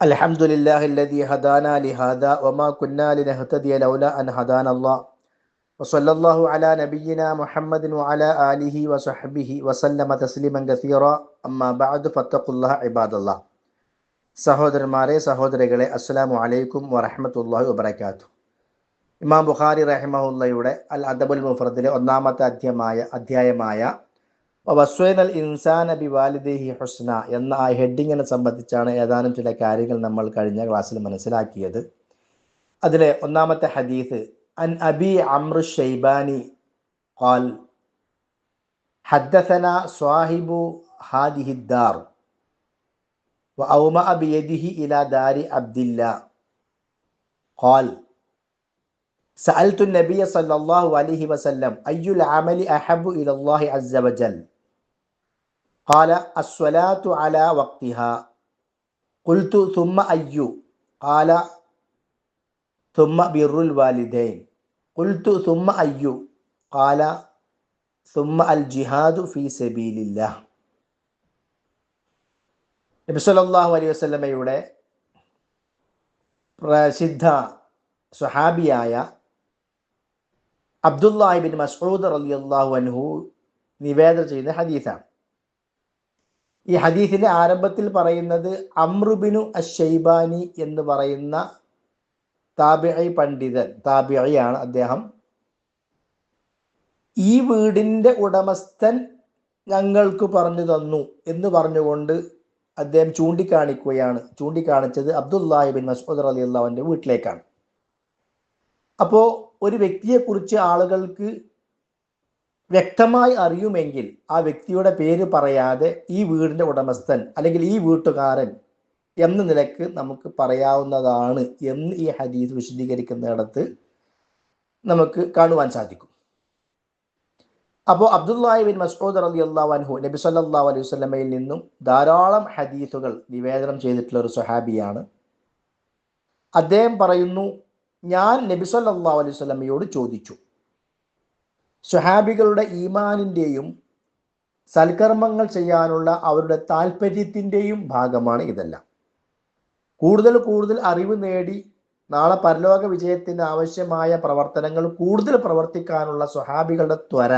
الحمد لله الذي هدانا لهذا وما كنا لنهتدي لولا أن هدانا الله وصلى الله على نبينا محمد وعلى آله وصحبه وسلم تسليما كثيرا أما بعد فاتقوا الله عباد الله സഹോദരന്മാരെ സഹോദരികളെ അസ്സാം വലൈക്കും വറഹമത്തല്ലാഹി വബർക്കാത്തു ഇമാം ബുഖാരി റഹ്മുള്ളയുടെ അൽ അദബുൽ മുഫറത്തിലെ ഒന്നാമത്തെ അധ്യമായ അധ്യായമായ വസ്വേനൽ ഇൻസാൻ ബി വാലിദേഹി ഹുസ്ന എന്ന ആ ഹെഡിങ്ങിനെ സംബന്ധിച്ചാണ് ഏതാനും ചില കാര്യങ്ങൾ നമ്മൾ കഴിഞ്ഞ ക്ലാസ്സിൽ മനസ്സിലാക്കിയത് അതിലെ ഒന്നാമത്തെ ഹദീസ് അൻ അബി അമ്രു ഷൈബാനി قال حدثنا صاحب هذه الدار وأومأ بيده إلى دار عبد الله قال سألت النبي صلى الله عليه وسلم أي العمل أحب إلى الله عز وجل قال الصلاة على وقتها قلت ثم أي قال ثم بر الوالدين قلت ثم أي قال ثم الجهاد في سبيل الله നബി സല്ലല്ലാഹു അലൈഹി വസല്ലമയുടെ പ്രസിദ്ധ സുഹാബിയായ അബ്ദുല്ലാഹിബിൻ മസ്ഊദ് റളിയല്ലാഹു അൻഹു നിവേദനം ചെയ്യുന്ന ഹദീസാണ് ഈ ഹദീസിന്റെ ആരംഭത്തിൽ പറയുന്നത് അമ്രുബിനു അഷൈബാനി എന്ന് പറയുന്ന താബിഐ പണ്ഡിതൻ താബിഐയാണ് അദ്ദേഹം. ഈ വീടിന്റെ ഉടമസ്ഥൻ ഞങ്ങൾക്ക് പറഞ്ഞു തന്നു എന്ന് പറഞ്ഞുകൊണ്ട് അദ്ദേഹം ചൂണ്ടിക്കാണിക്കുകയാണ്. ചൂണ്ടിക്കാണിച്ചത് അബ്ദുല്ലാഹിബിൻ മസൂദ് അലി അള്ളാഹുവിന്റെ വീട്ടിലേക്കാണ്. അപ്പോൾ ഒരു വ്യക്തിയെക്കുറിച്ച് ആളുകൾക്ക് വ്യക്തമായി അറിയുമെങ്കിൽ ആ വ്യക്തിയുടെ പേര് പറയാതെ ഈ വീടിന്റെ ഉടമസ്ഥൻ അല്ലെങ്കിൽ ഈ വീട്ടുകാരൻ എന്ന നിലയ്ക്ക് നമുക്ക് പറയാവുന്നതാണ് എന്ന് ഈ ഹദീസ് വിശദീകരിക്കുന്നിടത്ത് നമുക്ക് കാണുവാൻ സാധിക്കും. അപ്പോൾ അബ്ദുല്ലാഹി ബിൻ മസ്ഊദ് റലി അൻഹു നബി സല്ലല്ലാഹു അലൈഹി വസല്ലമയിൽ നിന്നും ധാരാളം ഹദീസുകൾ നിവേദനം ചെയ്തിട്ടുള്ള ഒരു സ്വഹാബിയാണ്. അദ്ദേഹം പറയുന്നു ഞാൻ നബി സല്ലല്ലാഹു അലൈഹി വസല്ലമയോട് ചോദിച്ചു സ്വഹാബികളുടെ ഈമാനിന്റെയും സൽക്കർമ്മങ്ങൾ ചെയ്യാനുള്ള അവരുടെ താല്പര്യത്തിന്റെയും ഭാഗമാണ് ഇതെല്ലാം. കൂടുതൽ കൂടുതൽ അറിവ് നേടി നാളെ പരലോക വിജയത്തിന് ആവശ്യമായ പ്രവർത്തനങ്ങൾ കൂടുതൽ പ്രവർത്തിക്കാനുള്ള സ്വഹാബികളുടെ ത്വര.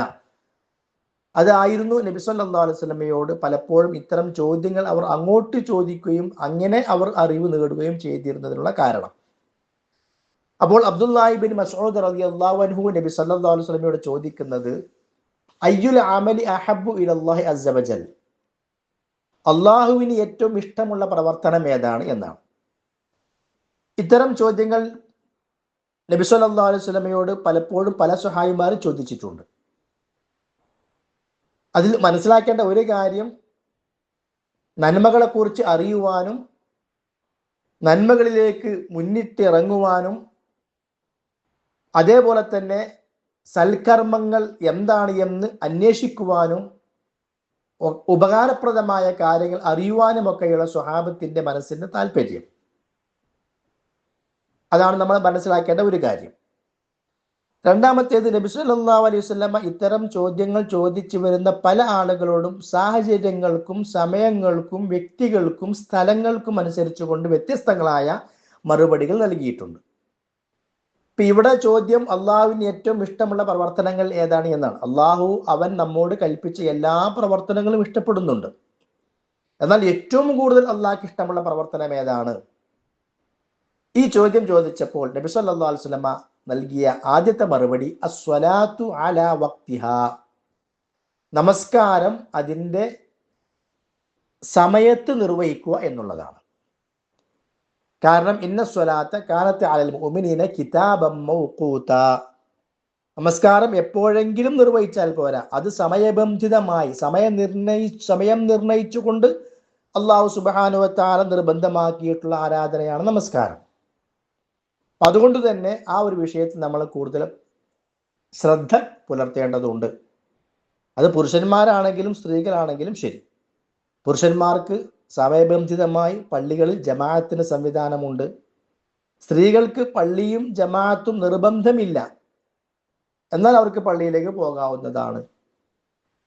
അതായിരുന്നു നബി സല്ലല്ലാഹു അലൈഹി വസല്ലമയോട് പലപ്പോഴും ഇത്തരം ചോദ്യങ്ങൾ അവർ അങ്ങോട്ട് ചോദിക്കുകയും അങ്ങനെ അവർ അറിവ് നേടുകയും ചെയ്തിരുന്നതിനുള്ള കാരണം. അപ്പോൾ അബ്ദുല്ലാഹിബിൻ മസൂദ് റളിയല്ലാഹു അള്ളാഹു നബി സല്ലല്ലാഹു അലൈഹി വസല്ലമയോട് ചോദിക്കുന്നത് അയ്യുൽ അമലി അഹബു ഇലല്ലാഹി അസബജൽ അള്ളാഹുവിന് ഏറ്റവും ഇഷ്ടമുള്ള പ്രവർത്തനം ഏതാണ് എന്നാണ്. ഇത്തരം ചോദ്യങ്ങൾ നബി സല്ലാ അലൈഹി സ്വലമയോട് പലപ്പോഴും പല സഹായിമാരും ചോദിച്ചിട്ടുണ്ട്. അതിൽ മനസ്സിലാക്കേണ്ട ഒരു കാര്യം നന്മകളെക്കുറിച്ച് അറിയുവാനും നന്മകളിലേക്ക് മുന്നിട്ടിറങ്ങുവാനും അതേപോലെ തന്നെ സൽക്കർമ്മങ്ങൾ എന്താണ് എന്ന് അന്വേഷിക്കുവാനും ഉപകാരപ്രദമായ കാര്യങ്ങൾ അറിയുവാനുമൊക്കെയുള്ള സ്വഹാബത്തിന്റെ മനസ്സിന്റെ താല്പര്യം. അതാണ് നമ്മൾ മനസ്സിലാക്കേണ്ട ഒരു കാര്യം. രണ്ടാമത്തേത് നബി സല്ലാ അലൈഹി വസല്ലമ ഇത്തരം ചോദ്യങ്ങൾ ചോദിച്ചു വരുന്ന പല ആളുകളോടും സാഹചര്യങ്ങൾക്കും സമയങ്ങൾക്കും വ്യക്തികൾക്കും സ്ഥലങ്ങൾക്കും അനുസരിച്ചുകൊണ്ട് വ്യത്യസ്തങ്ങളായ മറുപടികൾ നൽകിയിട്ടുണ്ട്. ഇപ്പൊ ഇവിടെ ചോദ്യം അള്ളാഹുവിന് ഏറ്റവും ഇഷ്ടമുള്ള പ്രവർത്തനങ്ങൾ ഏതാണ് എന്നാണ്. അള്ളാഹു അവൻ നമ്മോട് കൽപ്പിച്ച എല്ലാ പ്രവർത്തനങ്ങളും ഇഷ്ടപ്പെടുന്നുണ്ട്. എന്നാൽ ഏറ്റവും കൂടുതൽ അള്ളാഹ്ക്ക് ഇഷ്ടമുള്ള പ്രവർത്തനം ഏതാണ്? ഈ ചോദ്യം ചോദിച്ചപ്പോൾ നബി സല്ലല്ലാഹു അലൈഹി വസല്ലമ നൽകിയ ആദ്യത്തെ മറുപടി നമസ്കാരം അതിന്റെ സമയത്ത് നിർവഹിക്കുക എന്നുള്ളതാണ്. കാരണം ഇന്ന സ്വലാത്ത കാലത്തെ അലൽ മുഅ്മിനീന കിതാബം മൗഖൂത. നമസ്കാരം എപ്പോഴെങ്കിലും നിർവഹിച്ചാൽ പോരാ. അത് സമയബന്ധിതമായി സമയം നിർണയി സമയം നിർണയിച്ചുകൊണ്ട് അള്ളാഹു സുബാനുവത്താല നിർബന്ധമാക്കിയിട്ടുള്ള ആരാധനയാണ് നമസ്കാരം. അതുകൊണ്ട് തന്നെ ആ ഒരു വിഷയത്തിൽ നമ്മൾ കൂടുതൽ ശ്രദ്ധ പുലർത്തേണ്ടതുണ്ട്. അത് പുരുഷന്മാരാണെങ്കിലും സ്ത്രീകളാണെങ്കിലും ശരി. പുരുഷന്മാർക്ക് സമയബന്ധിതമായി പള്ളികളിൽ ജമാഅത്തിന് സംവിധാനമുണ്ട്. സ്ത്രീകൾക്ക് പള്ളിയും ജമാഅത്തും നിർബന്ധമില്ല. എന്നാൽ അവർക്ക് പള്ളിയിലേക്ക് പോകാവുന്നതാണ്.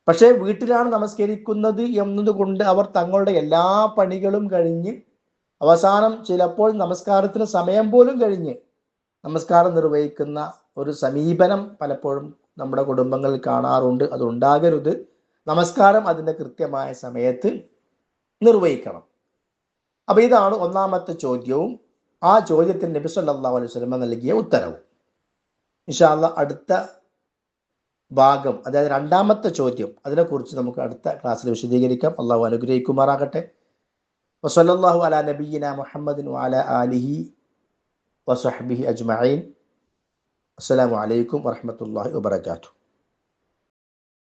പക്ഷേ വീട്ടിലാണ് നമസ്കരിക്കുന്നത് എന്നതുകൊണ്ട് അവർ തങ്ങളുടെ എല്ലാ പണികളും കഴിഞ്ഞ് അവസാനം ചിലപ്പോൾ നമസ്കാരത്തിന് സമയം പോലും കഴിഞ്ഞ് നമസ്കാരം നിർവഹിക്കുന്ന ഒരു സമീപനം പലപ്പോഴും നമ്മുടെ കുടുംബങ്ങളിൽ കാണാറുണ്ട്. അതുണ്ടാകരുത്. നമസ്കാരം അതിന്റെ കൃത്യമായ സമയത്ത് നിർവഹിക്കണം. അപ്പൊ ഇതാണ് ഒന്നാമത്തെ ചോദ്യവും. ആ ചോദ്യത്തിന് നബി സല്ലല്ലാഹു അലൈഹി വസല്ലം നൽകിയ ഉത്തരവും. ഇൻഷാല്ല അടുത്ത ഭാഗം അതായത് രണ്ടാമത്തെ ചോദ്യം അതിനെക്കുറിച്ച് നമുക്ക് അടുത്ത ക്ലാസ്സിൽ വിശദീകരിക്കാം. അള്ളാഹു അനുഗ്രഹിക്കുമാറാകട്ടെ. വസല്ലല്ലാഹു അല നബീന മുഹമ്മദിൻ അല ആലിഹി വസഹ്ബിഹി അജ്മഈൻ. അസ്സലാമു അലൈക്കും വറഹ്മത്തുള്ളാഹി വബറകാതുഹു.